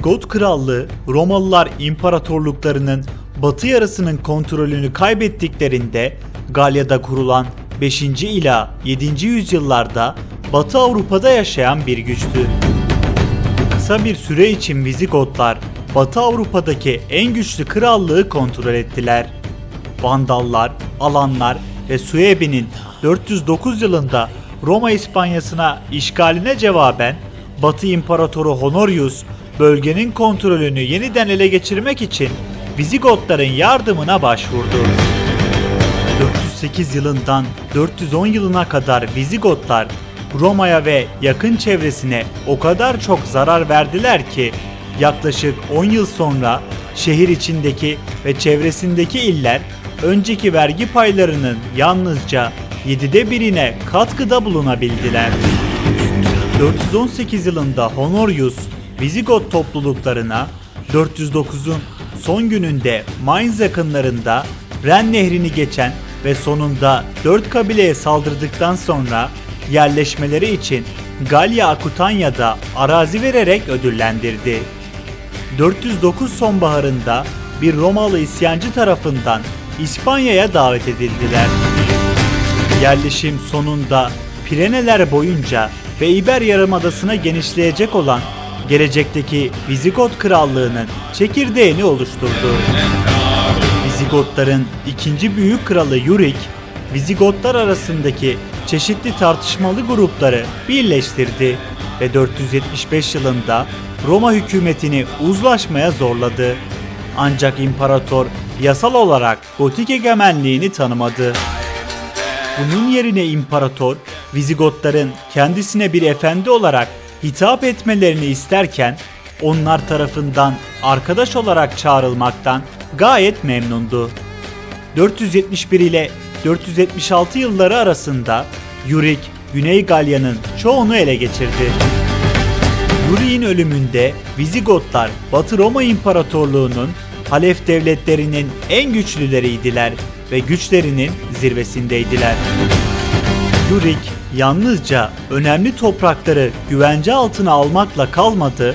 Vizigot Krallığı, Romalılar imparatorluklarının batı yarısının kontrolünü kaybettiklerinde Galya'da kurulan 5. ila 7. yüzyıllarda Batı Avrupa'da yaşayan bir güçtü. Kısa bir süre için Vizigotlar Batı Avrupa'daki en güçlü krallığı kontrol ettiler. Vandallar, Alanlar ve Suebi'nin 409 yılında Roma İspanyasına işgaline cevaben Batı İmparatoru Honorius bölgenin kontrolünü yeniden ele geçirmek için Vizigotların yardımına başvurdu. 408 yılından 410 yılına kadar Vizigotlar Roma'ya ve yakın çevresine o kadar çok zarar verdiler ki yaklaşık 10 yıl sonra şehir içindeki ve çevresindeki iller önceki vergi paylarının yalnızca 7'de birine katkıda bulunabildiler. 418 yılında Honorius Vizigot topluluklarına 409'un son gününde Mainz yakınlarında Ren nehrini geçen ve sonunda 4 kabileye saldırdıktan sonra yerleşmeleri için Galya Akutanya'da arazi vererek ödüllendirdi. 409 sonbaharında bir Romalı isyancı tarafından İspanya'ya davet edildiler. Yerleşim sonunda Pireneler boyunca ve İber Yarımadası'na genişleyecek olan gelecekteki Vizigot Krallığı'nın çekirdeğini oluşturdu. Vizigotların ikinci büyük kralı Yurik, Vizigotlar arasındaki çeşitli tartışmalı grupları birleştirdi ve 475 yılında Roma hükümetini uzlaşmaya zorladı. Ancak imparator yasal olarak Gotik egemenliğini tanımadı. Bunun yerine imparator Vizigotların kendisine bir efendi olarak hitap etmelerini isterken onlar tarafından arkadaş olarak çağrılmaktan gayet memnundu. 471 ile 476 yılları arasında Yurik Güney Galya'nın çoğunu ele geçirdi. Yurik'in ölümünde Vizigotlar Batı Roma İmparatorluğu'nun Halef devletlerinin en güçlüleriydiler ve güçlerinin zirvesindeydiler. Yurik yalnızca önemli toprakları güvence altına almakla kalmadı,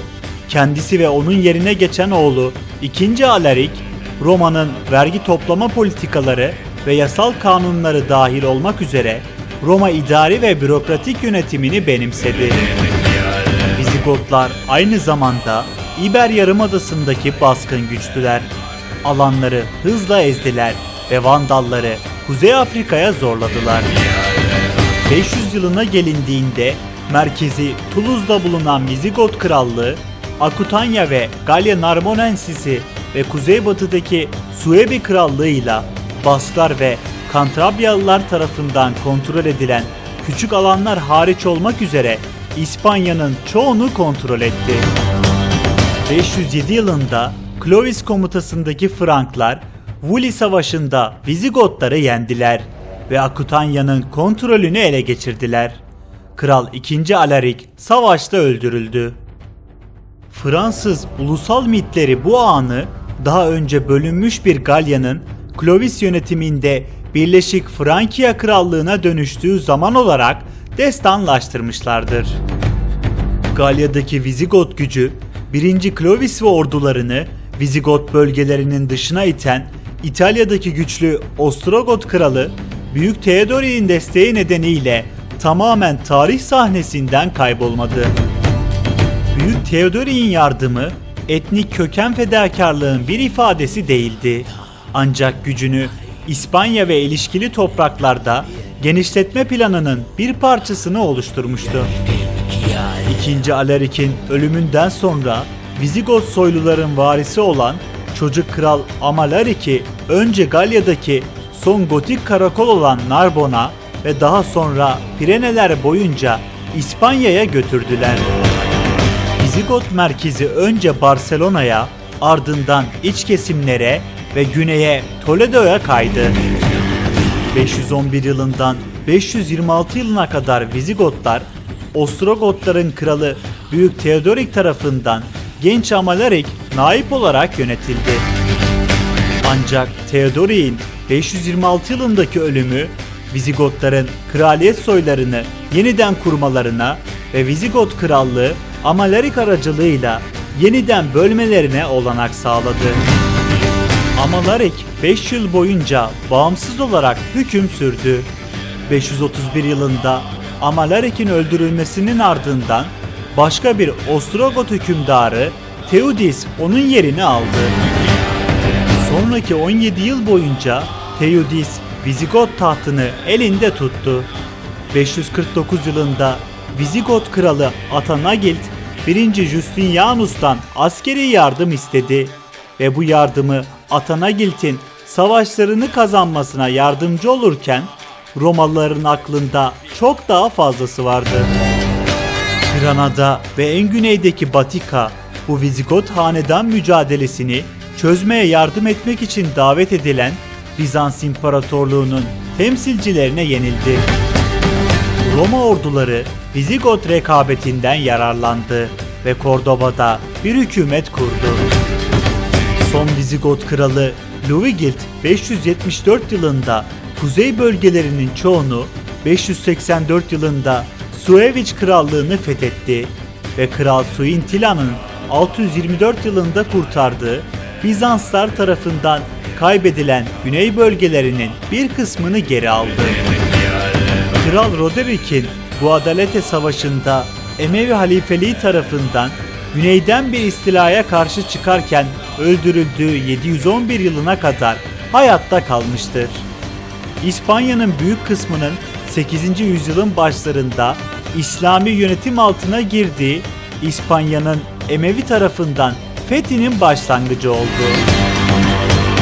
kendisi ve onun yerine geçen oğlu 2. Alaric, Roma'nın vergi toplama politikaları ve yasal kanunları dahil olmak üzere Roma idari ve bürokratik yönetimini benimsedi. Vizigotlar aynı zamanda İber Yarımadası'ndaki baskın güçtüler. Alanları hızla ezdiler ve Vandalları Kuzey Afrika'ya zorladılar. 500 yılına gelindiğinde merkezi Toulouse'da bulunan Vizigot Krallığı, Akutanya ve Galya Narbonensis'i ve kuzeybatıdaki Suebi Krallığı'yla Basklar ve Kantrabyalılar tarafından kontrol edilen küçük alanlar hariç olmak üzere İspanya'nın çoğunu kontrol etti. 507 yılında Clovis komutasındaki Franklar Vuli Savaşı'nda Vizigotları yendiler ve Akutanya'nın kontrolünü ele geçirdiler. Kral 2. Alaric savaşta öldürüldü. Fransız ulusal mitleri bu anı daha önce bölünmüş bir Galya'nın Clovis yönetiminde Birleşik Frankia Krallığına dönüştüğü zaman olarak destanlaştırmışlardır. Galya'daki Vizigot gücü 1. Clovis ve ordularını Vizigot bölgelerinin dışına iten İtalya'daki güçlü Ostrogot kralı Büyük Theodoric'in desteği nedeniyle tamamen tarih sahnesinden kaybolmadı. Büyük Theodoric'in yardımı etnik köken fedakarlığın bir ifadesi değildi. Ancak gücünü İspanya ve ilişkili topraklarda genişletme planının bir parçasını oluşturmuştu. İkinci Alaric'in ölümünden sonra Vizigot soyluların varisi olan çocuk kral Amalaric'i önce Galya'daki son gotik karakol olan Narbon'a ve daha sonra Pireneler boyunca İspanya'ya götürdüler. Vizigot merkezi önce Barcelona'ya, ardından iç kesimlere ve güneye Toledo'ya kaydı. 511 yılından 526 yılına kadar Vizigotlar, Ostrogotların kralı Büyük Theodorik tarafından genç Amalaric naip olarak yönetildi. Ancak Theodoric'in 526 yılındaki ölümü Vizigotların kraliyet soylarını yeniden kurmalarına ve Vizigot krallığı Amalaric aracılığıyla yeniden bölmelerine olanak sağladı. Amalarik 5 yıl boyunca bağımsız olarak hüküm sürdü. 531 yılında Amalrik'in öldürülmesinin ardından başka bir Ostrogot hükümdarı Theudis onun yerini aldı. Sonraki 17 yıl boyunca Theudis Vizigot tahtını elinde tuttu. 549 yılında Vizigot kralı Atanagild 1. Justinianus'tan askeri yardım istedi ve bu yardımı Atanagild'in savaşlarını kazanmasına yardımcı olurken Romalıların aklında çok daha fazlası vardı. Granada ve en güneydeki Batika bu Vizigot hanedan mücadelesini çözmeye yardım etmek için davet edilen Bizans İmparatorluğu'nun temsilcilerine yenildi. Roma orduları Vizigot rekabetinden yararlandı ve Kordoba'da bir hükümet kurdu. Son Vizigot kralı Luvigild 574 yılında kuzey bölgelerinin çoğunu 584 yılında Suevic krallığını fethetti ve Kral Suintila'nın 624 yılında kurtardığı Bizanslar tarafından kaybedilen güney bölgelerinin bir kısmını geri aldı. Kral Roderic'in Guadalete Savaşı'nda Emevi halifeliği tarafından güneyden bir istilaya karşı çıkarken öldürüldüğü 711 yılına kadar hayatta kalmıştır. İspanya'nın büyük kısmının 8. yüzyılın başlarında İslami yönetim altına girdiği İspanya'nın Emevi tarafından fethinin başlangıcı oldu.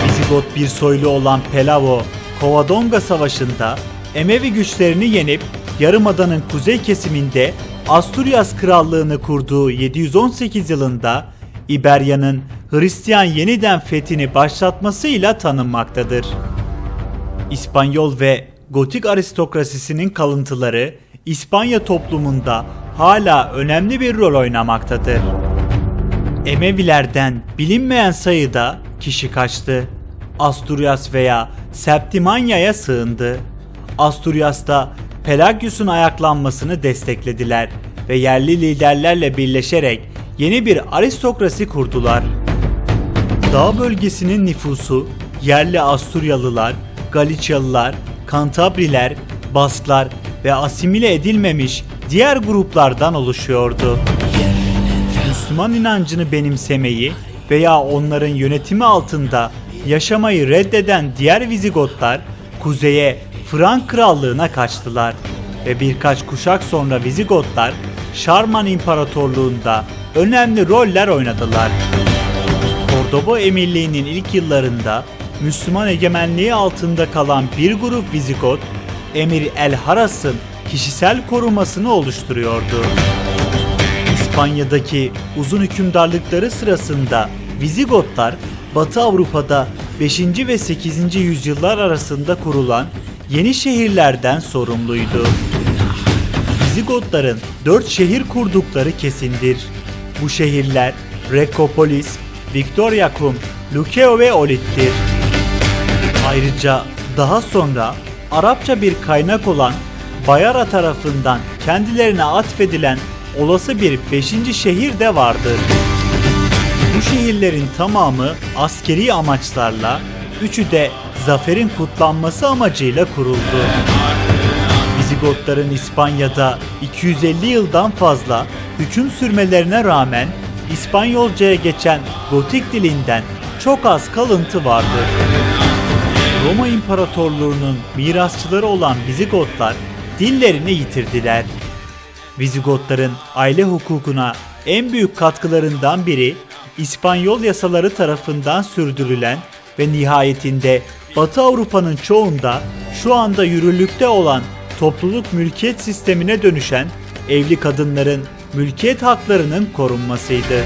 Vizigot bir soylu olan Pelavo, Covadonga Savaşı'nda Emevi güçlerini yenip Yarımada'nın kuzey kesiminde Asturias Krallığını kurduğu 718 yılında İberya'nın Hristiyan yeniden fethini başlatmasıyla tanınmaktadır. İspanyol ve Gotik aristokrasisinin kalıntıları İspanya toplumunda hala önemli bir rol oynamaktadır. Emevilerden bilinmeyen sayıda kişi kaçtı. Asturias veya Septimanya'ya sığındı. Asturias'ta Pelagius'un ayaklanmasını desteklediler ve yerli liderlerle birleşerek yeni bir aristokrasi kurdular. Dağ bölgesinin nüfusu yerli Asturyalılar, Galiçyalılar, Kantabriler, Basklar ve asimile edilmemiş diğer gruplardan oluşuyordu. Müslüman inancını benimsemeyi veya onların yönetimi altında yaşamayı reddeden diğer Vizigotlar kuzeye Frank Krallığına kaçtılar ve birkaç kuşak sonra Vizigotlar Şarman İmparatorluğunda önemli roller oynadılar. Kordoba Emirliği'nin ilk yıllarında Müslüman egemenliği altında kalan bir grup Vizigot, Emir El Haras'ın kişisel korumasını oluşturuyordu. İspanya'daki uzun hükümdarlıkları sırasında Vizigotlar Batı Avrupa'da 5. ve 8. yüzyıllar arasında kurulan yeni şehirlerden sorumluydu. Vizigotların 4 şehir kurdukları kesindir. Bu şehirler Rekopolis, Victoriacum, Lukeo ve Olit'tir. Ayrıca daha sonra Arapça bir kaynak olan Bayara tarafından kendilerine atfedilen olası bir 5. şehir de vardır. Bu şehirlerin tamamı askeri amaçlarla, üçü de zaferin kutlanması amacıyla kuruldu. Vizigotların İspanya'da 250 yıldan fazla hüküm sürmelerine rağmen İspanyolcaya geçen Gotik dilinden çok az kalıntı vardır. Roma İmparatorluğu'nun mirasçıları olan Vizigotlar dillerini yitirdiler. Vizigotların aile hukukuna en büyük katkılarından biri İspanyol yasaları tarafından sürdürülen ve nihayetinde Batı Avrupa'nın çoğunda şu anda yürürlükte olan topluluk mülkiyet sistemine dönüşen evli kadınların mülkiyet haklarının korunmasıydı.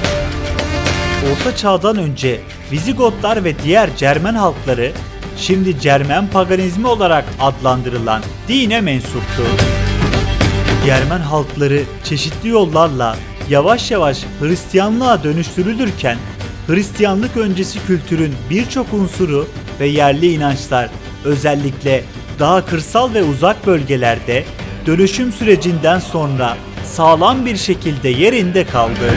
Orta Çağ'dan önce Vizigotlar ve diğer Cermen halkları şimdi Cermen paganizmi olarak adlandırılan dine mensuptu. Germen halkları çeşitli yollarla yavaş yavaş Hristiyanlığa dönüştürülürken Hristiyanlık öncesi kültürün birçok unsuru ve yerli inançlar özellikle daha kırsal ve uzak bölgelerde dönüşüm sürecinden sonra sağlam bir şekilde yerinde kaldı.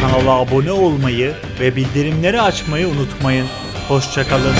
Kanala abone olmayı ve bildirimleri açmayı unutmayın. Hoşçakalın.